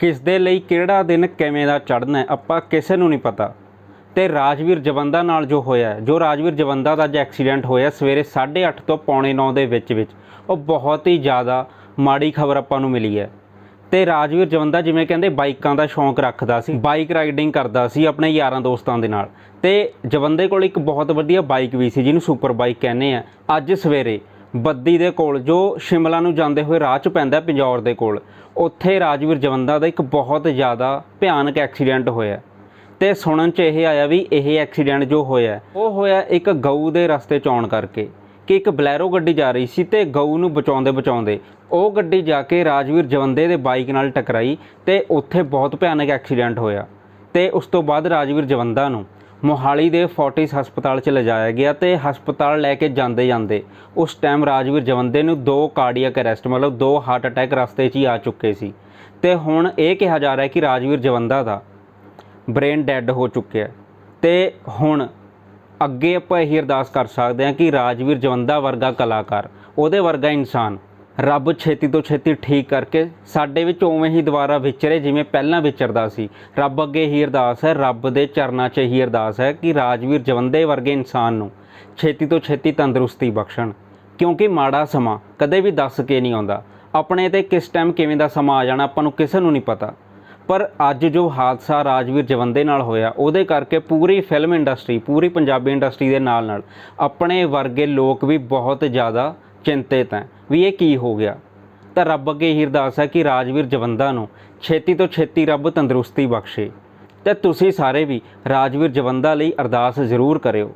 ਕਿਸ ਦੇ ਲਈ ਕਿਹੜਾ ਦਿਨ ਕਿਵੇਂ ਦਾ ਚੜ੍ਹਨਾ ਹੈ, ਆਪਾਂ ਕਿਸੇ ਨੂੰ ਨਹੀਂ ਪਤਾ। ਤੇ ਰਾਜਵੀਰ ਜਵੰਦਾ ਨਾਲ ਜੋ ਹੋਇਆ ਜੋ ਰਾਜਵੀਰ ਜਵੰਦਾ ਦਾ ਅੱਜ ਐਕਸੀਡੈਂਟ ਹੋਇਆ ਸਵੇਰੇ 8:30 ਤੋਂ ਪੌਣੇ 9 ਦੇ ਵਿੱਚ ਵਿੱਚ, ਉਹ ਬਹੁਤ ਹੀ ਜ਼ਿਆਦਾ ਮਾੜੀ ਖਬਰ ਆਪਾਂ ਨੂੰ ਮਿਲੀ ਹੈ। ਤੇ ਰਾਜਵੀਰ ਜਵੰਦਾ ਜਿਵੇਂ ਕਹਿੰਦੇ ਬਾਈਕਾਂ ਦਾ ਸ਼ੌਂਕ ਰੱਖਦਾ ਸੀ, ਬਾਈਕ ਰਾਈਡਿੰਗ ਕਰਦਾ ਸੀ ਆਪਣੇ ਯਾਰਾਂ ਦੋਸਤਾਂ ਦੇ ਨਾਲ। ਤੇ ਜਵੰਦੇ ਕੋਲ ਇੱਕ ਬਹੁਤ ਵਧੀਆ ਬਾਈਕ ਵੀ ਸੀ, ਜਿਹਨੂੰ ਸੁਪਰ ਬਾਈਕ ਕਹਿੰਦੇ ਆ। ਅੱਜ ਸਵੇਰੇ ਬੱਦੀ ਦੇ ਕੋਲ, ਜੋ ਸ਼ਿਮਲਾ ਨੂੰ ਜਾਂਦੇ ਹੋਏ ਰਾਹ 'ਚ ਪੈਂਦਾ ਪੰਜੌਰ ਦੇ ਕੋਲ। ਉੱਥੇ ਰਾਜਵੀਰ ਜਵੰਦਾ ਦਾ ਇੱਕ ਬਹੁਤ ਜ਼ਿਆਦਾ ਭਿਆਨਕ ਐਕਸੀਡੈਂਟ ਹੋਇਆ ਤੇ ਸੁਣਨ 'ਚ ਇਹ ਆਇਆ ਵੀ ਇਹ ਐਕਸੀਡੈਂਟ ਜੋ ਹੋਇਆ ਉਹ ਹੋਇਆ ਇੱਕ ਗਊ ਦੇ ਰਸਤੇ 'ਚ ਆਉਣ ਕਰਕੇ ਕਿ ਇੱਕ ਬਲੈਰੋ ਗੱਡੀ ਜਾ ਰਹੀ ਸੀ ਤੇ ਗਊ ਨੂੰ ਬਚਾਉਂਦੇ ਬਚਾਉਂਦੇ ਉਹ ਗੱਡੀ ਜਾ ਕੇ ਰਾਜਵੀਰ ਜਵੰਦੇ ਦੇ ਬਾਈਕ ਨਾਲ ਟਕਰਾਈ ਤੇ ਉੱਥੇ ਬਹੁਤ ਭਿਆਨਕ ਐਕਸੀਡੈਂਟ ਹੋਇਆ। ਤੇ ਉਸ ਤੋਂ ਬਾਅਦ ਰਾਜਵੀਰ ਜਵੰਦਾ ਨੂੰ ਮੋਹਾਲੀ ਦੇ ਫੋਰਟਿਸ ਹਸਪਤਾਲ 'ਚ ਲਿਜਾਇਆ ਗਿਆ ਤੇ ਹਸਪਤਾਲ ਲੈ ਕੇ ਜਾਂਦੇ ਜਾਂਦੇ ਉਸ ਟਾਈਮ ਰਾਜਵੀਰ ਜਵੰਦੇ ਨੂੰ ਦੋ ਕਾਰਡੀਅਕ ਅਰੈਸਟ ਮਤਲਬ ਦੋ ਹਾਰਟ ਅਟੈਕ ਰਸਤੇ 'ਚ ਹੀ ਆ ਚੁੱਕੇ ਸੀ। ਤੇ ਹੁਣ ਇਹ ਕਿਹਾ ਜਾ ਰਿਹਾ ਕਿ ਰਾਜਵੀਰ ਜਵੰਦਾ ਦਾ ਬ੍ਰੇਨ ਡੈੱਡ ਹੋ ਚੁੱਕਿਆ ਤੇ ਹੁਣ ਅੱਗੇ ਆਪਾਂ ਇਹ ਅਰਦਾਸ ਕਰ ਸਕਦੇ ਹਾਂ ਕਿ ਰਾਜਵੀਰ ਜਵੰਦਾ ਵਰਗਾ ਕਲਾਕਾਰ, ਉਹਦੇ ਵਰਗਾ ਇਨਸਾਨ ਰੱਬ ਛੇਤੀ ਤੋਂ ਛੇਤੀ ਠੀਕ ਕਰਕੇ ਸਾਡੇ ਵਿੱਚ ਉਵੇਂ ਹੀ ਦੁਬਾਰਾ ਵਿਚਰੇ ਜਿਵੇਂ ਪਹਿਲਾਂ ਵਿਚਰਦਾ ਸੀ। ਰੱਬ ਅੱਗੇ ਹੀ ਅਰਦਾਸ ਹੈ, ਰੱਬ ਦੇ ਚਰਨਾਂ 'ਚ ਹੀ ਅਰਦਾਸ ਹੈ ਕਿ ਰਾਜਵੀਰ ਜਵੰਦੇ ਵਰਗੇ ਇਨਸਾਨ ਨੂੰ ਛੇਤੀ ਤੋਂ ਛੇਤੀ ਤੰਦਰੁਸਤੀ ਬਖਸ਼ਣ। ਕਿਉਂਕਿ ਮਾੜਾ ਸਮਾਂ ਕਦੇ ਵੀ ਦੱਸ ਕੇ ਨਹੀਂ ਆਉਂਦਾ। ਆਪਣੇ ਤੇ ਕਿਸ ਟਾਈਮ ਕਿਵੇਂ ਦਾ ਸਮਾਂ ਆ ਜਾਣਾ ਆਪਾਂ ਨੂੰ ਕਿਸੇ ਨੂੰ ਨਹੀਂ ਪਤਾ। ਪਰ ਅੱਜ ਜੋ ਹਾਦਸਾ ਰਾਜਵੀਰ ਜਵੰਦੇ ਨਾਲ ਹੋਇਆ, ਉਹਦੇ ਕਰਕੇ ਪੂਰੀ ਫਿਲਮ ਇੰਡਸਟਰੀ ਪੂਰੀ ਪੰਜਾਬੀ ਇੰਡਸਟਰੀ ਦੇ ਨਾਲ ਨਾਲ ਆਪਣੇ ਵਰਗੇ ਲੋਕ ਵੀ ਬਹੁਤ ਜ਼ਿਆਦਾ ਚਿੰਤਿਤ ਹੈ। ਵੀ ਇਹ ਕੀ ਹੋ ਗਿਆ? ਤਾਂ ਰੱਬ ਅੱਗੇ ਹੀ ਅਰਦਾਸ ਹੈ ਕਿ ਰਾਜਵੀਰ ਜਵੰਦਾ ਨੂੰ ਛੇਤੀ ਤੋਂ ਛੇਤੀ ਰੱਬ ਤੰਦਰੁਸਤੀ ਬਖਸ਼ੇ। ਤੇ ਤੁਸੀਂ ਸਾਰੇ ਵੀ ਰਾਜਵੀਰ ਜਵੰਦਾ ਲਈ ਅਰਦਾਸ ਜ਼ਰੂਰ ਕਰਿਓ।